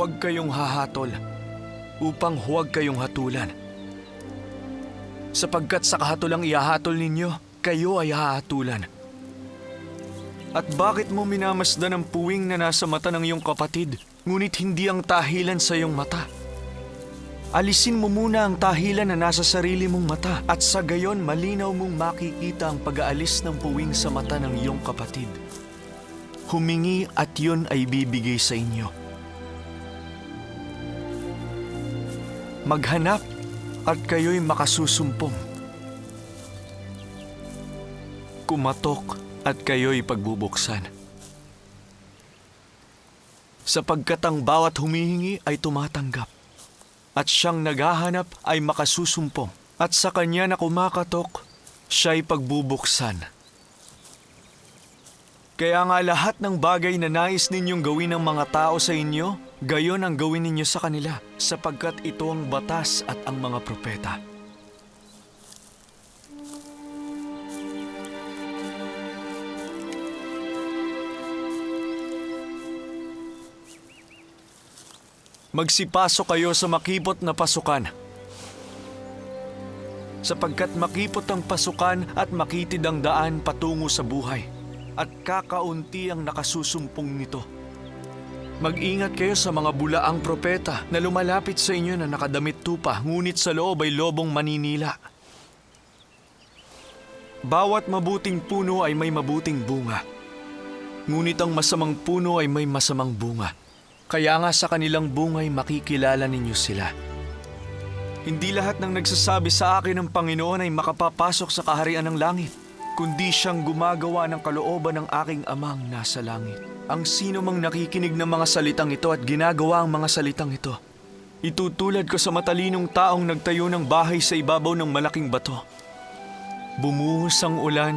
huwag kayong hahatol, upang huwag kayong hatulan. Sapagkat sa kahatulang ihahatol ninyo, kayo ay hahatulan. At bakit mo minamasdan ang puwing na nasa mata ng iyong kapatid, ngunit hindi ang tahilan sa iyong mata? Alisin mo muna ang tahilan na nasa sarili mong mata at sa gayon malinaw mong makikita ang pag-aalis ng puwing sa mata ng iyong kapatid. Humingi at yun ay bibigay sa inyo. Maghanap at kayo'y makasusumpong. Kumatok at kayo'y pagbubuksan. Sapagkat ang bawat humihingi ay tumatanggap at siyang naghahanap ay makasusumpong. At sa kanya na kumakatok, siya'y pagbubuksan. Kaya nga lahat ng bagay na nais ninyong gawin ng mga tao sa inyo, gayon ang gawin ninyo sa kanila, sapagkat ito ang batas at ang mga propeta. Magsipasok kayo sa makipot na pasukan. Sapagkat makipot ang pasukan at makitid ang daan patungo sa buhay, at kakaunti ang nakasusumpong nito. Mag-ingat kayo sa mga bulaang propeta na lumalapit sa inyo na nakadamit tupa, ngunit sa loob ay lobong maninila. Bawat mabuting puno ay may mabuting bunga, ngunit ang masamang puno ay may masamang bunga. Kaya nga sa kanilang bungay makikilala ninyo sila. Hindi lahat ng nagsasabi sa akin ng Panginoon ay makapapasok sa kaharian ng langit, kundi siyang gumagawa ng kalooban ng aking amang nasa langit. Ang sino mang nakikinig ng mga salitang ito at ginagawa ang mga salitang ito, itutulad ko sa matalinong taong nagtayo ng bahay sa ibabaw ng malaking bato. Bumuhos ang ulan,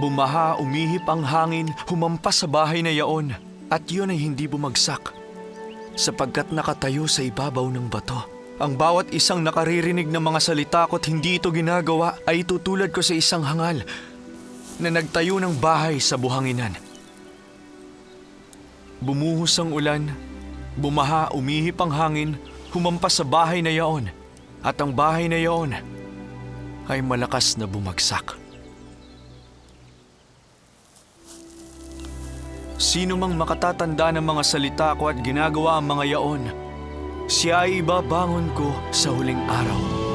bumaha, umihip ang hangin, humampas sa bahay na yaon, at yun ay hindi bumagsak sapagkat nakatayo sa ibabaw ng bato. Ang bawat isang nakaririnig ng mga salita ko't hindi ito ginagawa ay tutulad ko sa isang hangal na nagtayo ng bahay sa buhanginan. Bumuhos ang ulan, bumaha, umihip ang hangin, humampas sa bahay na yaon, at ang bahay na yaon ay malakas na bumagsak. Sino mang makatatanda ng mga salita ko at ginagawa ang mga yaon, siya ay ibabangon ko sa huling araw.